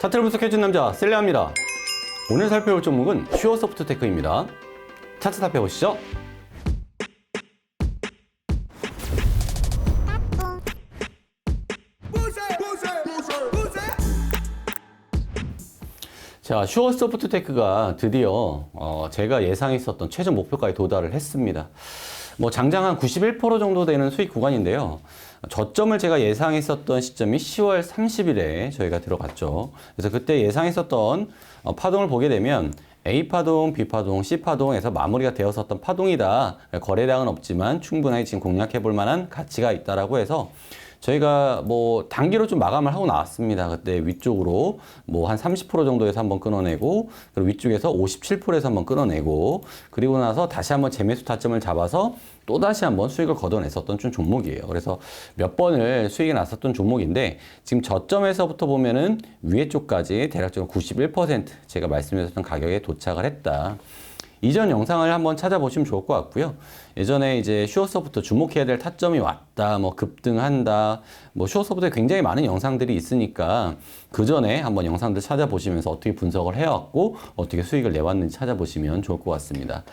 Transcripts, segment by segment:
차트를 분석해준 남자 셀레아입니다. 오늘 살펴볼 종목은 슈어소프트 테크입니다. 차트 살펴보시죠. 자, 슈어소프트 테크가 드디어 어, 제가 예상했었던 최종 목표까지 도달을 했습니다. 뭐 장장 한 91% 정도 되는 수익 구간인데요. 저점을 제가 예상했었던 시점이 10월 30일에 저희가 들어갔죠. 그래서 그때 예상했었던 어, 파동을 보게 되면 A파동, B파동, C파동에서 마무리가 되었었던 파동이다. 거래량은 없지만 충분하게 지금 공략해 볼 만한 가치가 있다라고 해서 저희가 뭐 단기로 좀 마감을 하고 나왔습니다. 그때 위쪽으로 뭐 한 30% 정도에서 한번 끊어내고 그리고 위쪽에서 57%에서 한번 끊어내고 그리고 나서 다시 한번 재매수 타점을 잡아서 또 다시 한번 수익을 걷어냈었던 좀 종목이에요. 그래서 몇 번을 수익이 났었던 종목인데 지금 저점에서부터 보면은 위에 쪽까지 대략적으로 91% 제가 말씀드렸던 가격에 도착을 했다. 이전 영상을 한번 찾아보시면 좋을 것 같고요. 예전에 이제 슈어서부터 주목해야 될 타점이 왔다, 뭐 급등한다, 뭐 슈어서부터에 굉장히 많은 영상들이 있으니까 그 전에 한번 영상들 찾아보시면서 어떻게 분석을 해왔고 어떻게 수익을 내왔는지 찾아보시면 좋을 것 같습니다.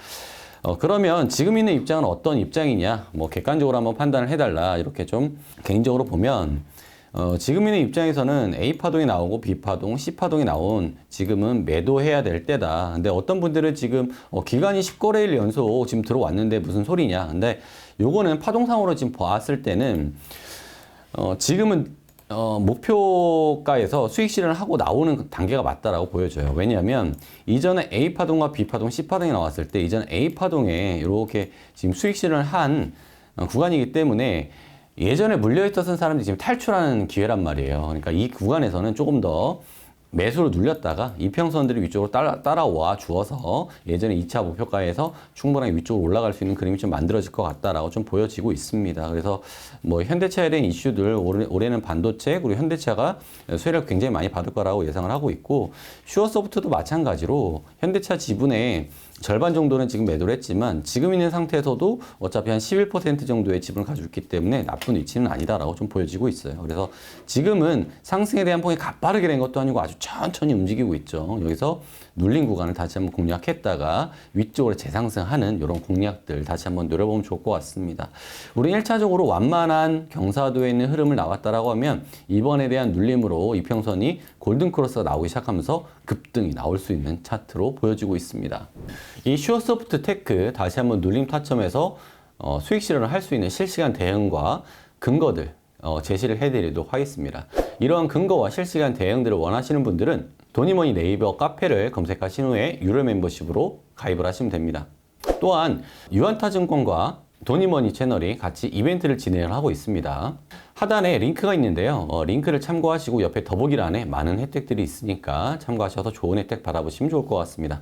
어, 그러면 지금 있는 입장은 어떤 입장이냐, 뭐 객관적으로 한번 판단을 해달라 이렇게 좀 개인적으로 보면 어, 지금 있는 입장에서는 A파동이 나오고 B파동, C파동이 나온 지금은 매도해야 될 때다. 근데 어떤 분들은 지금 어, 기간이 10거래일 연속 지금 들어왔는데 무슨 소리냐. 근데 요거는 파동상으로 지금 봤을 때는 어, 지금은 어, 목표가에서 수익 실현을 하고 나오는 단계가 맞다라고 보여져요. 왜냐하면 이전에 A 파동과 B 파동, C 파동이 나왔을 때 이전 A 파동에 이렇게 지금 수익 실현을 한 어, 구간이기 때문에 예전에 물려있었던 사람들이 지금 탈출하는 기회란 말이에요. 그러니까 이 구간에서는 조금 더 매수를 눌렸다가 이평선들이 위쪽으로 따라, 따라와 주어서 예전에 2차 목표가에서 충분하게 위쪽으로 올라갈 수 있는 그림이 좀 만들어질 것 같다라고 좀 보여지고 있습니다. 그래서 뭐 현대차에 대한 이슈들 올해, 올해는 반도체 그리고 현대차가 수혜력 굉장히 많이 받을 거라고 예상을 하고 있고 슈어소프트도 마찬가지로 현대차 지분의 절반 정도는 지금 매도를 했지만 지금 있는 상태에서도 어차피 한 11% 정도의 지분을 가지고 있기 때문에 나쁜 위치는 아니다라고 좀 보여지고 있어요. 그래서 지금은 상승에 대한 폭이 가파르게 된 것도 아니고 아주 천천히 움직이고 있죠. 여기서 눌린 구간을 다시 한번 공략했다가 위쪽으로 재상승하는 이런 공략들 다시 한번 노려보면 좋을 것 같습니다. 우리 1차적으로 완만한 경사도에 있는 흐름을 나왔다라고 하면 이번에 대한 눌림으로 이평선이 골든크로스가 나오기 시작하면서 급등이 나올 수 있는 차트로 보여지고 있습니다. 이 슈어소프트 테크 다시 한번 눌림 타점에서 어, 수익 실현을 할 수 있는 실시간 대응과 근거들 어, 제시를 해드리도록 하겠습니다. 이러한 근거와 실시간 대응들을 원하시는 분들은 도니머니 네이버 카페를 검색하신 후에 유료 멤버십으로 가입을 하시면 됩니다. 또한 유한타증권과 도니머니 채널이 같이 이벤트를 진행을 하고 있습니다. 하단에 링크가 있는데요. 어, 링크를 참고하시고 옆에 더보기란에 많은 혜택들이 있으니까 참고하셔서 좋은 혜택 받아보시면 좋을 것 같습니다.